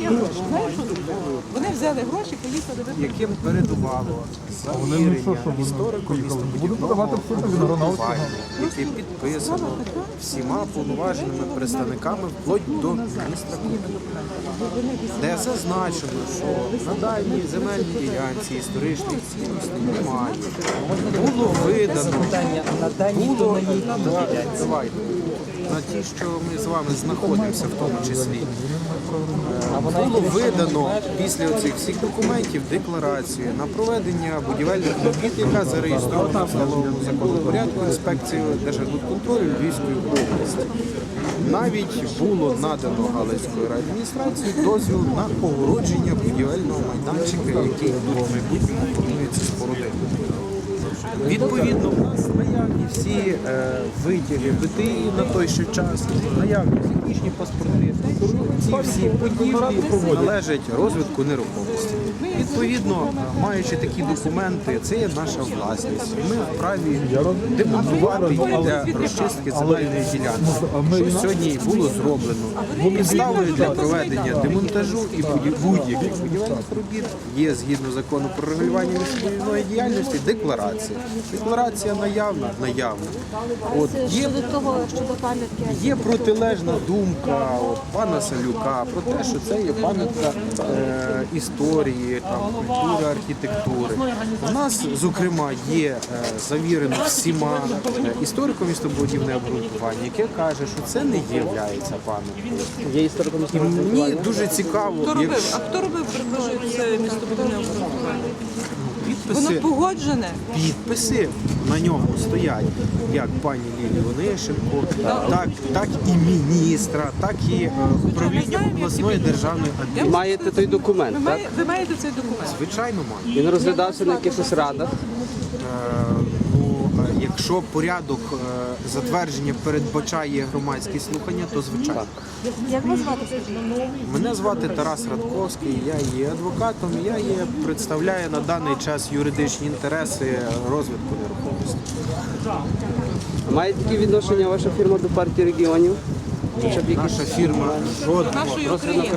є гроші. Знаєш, що тут? Вони взяли гроші, поїхали яким передувало. Завірення історико-містобудівного обґрунтування, яке підписано всіма повноваженими представниками вплоть до міністра культури, де зазначено, що на даній земельній ділянці історичних цінностей немає. Було видано, було давайте. На ті, що ми з вами знаходимося в тому числі, було видано після цих всіх документів декларацію на проведення будівельних робіт, яка зареєстрована в встановленому закону порядку інспекції Держарбудконтролю Львівської області. Навіть було надано Галицькою райадміністрацією дозвіл на огородження будівельного майданчика, який в майбутньому планується спорудити. Відповідно, у нас наявні всі е, витяги БТІ на той ще час, наявні технічні паспорти. Ці всі будівлі належать розвитку нерухомості. Відповідно, маючи такі документи, це є наша власність. Ми вправі демонтувати їх для розчистки земельної ділянки, що сьогодні і було зроблено. Підставою для проведення демонтажу і будь-яких будівельних робіт є згідно закону про регулювання містобудівної діяльності декларація. Декларація наявна, наявна. От є. Є протилежна думка от, пана Салюка про те, що це є пам'ятка е, історії, там, культури, архітектури. У нас, зокрема, є е, завірено всіма е, істориком містобудівне обґрунтування, яке каже, що це не є пам'яткою. Є історико І мені дуже цікаво, Хто робив? якщо А хто робив, предложив це містобудівне обґрунтування? Воно погоджене. підписи на ньому стоять як пані Лілі Онищенко, так, так і міністра, так і е, управління обласної державної адміністрації. Маєте той документ, так? ви маєте цей документ. Звичайно, маю. Він розглядався на якихось радах. Е, якщо порядок е, затвердження передбачає громадські слухання, то звичайно. Як вас звати? Мене звати Тарас Радковський, я є адвокатом, я є представляю на даний час юридичні інтереси розвитку нерухомості. Має таке відношення ваша фірма до партії регіонів? Наша фірма жодного Нашої України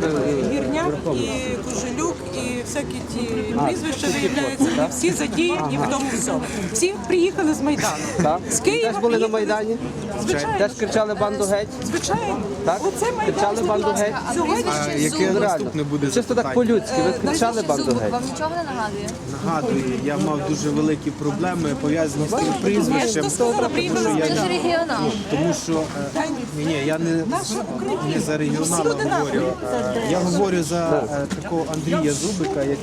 Гірняк і Кожелюк і всякі ті прізвища виявляються не всі задіяні в тому всьому. Всі приїхали з Майдану. так? З Києва Теж були на приїхали. Майдані? Звичайно. Теж кричали банду геть? Звичайно. Так? Оце Майдан. Кричали банду геть? Сьогодні А яке наступне буде Чисто так запитання? по-людськи, ви кричали банду геть? Вам нічого не нагадує? Нагадую, я мав дуже великі проблеми пов'язані з тим Я ж прізвищем. то сказала, приїхали з Тому що я ж регіонал. Тому що е, ні, я не, не за регіонала говорю. Я говорю за е, такого Андрія Зубика, який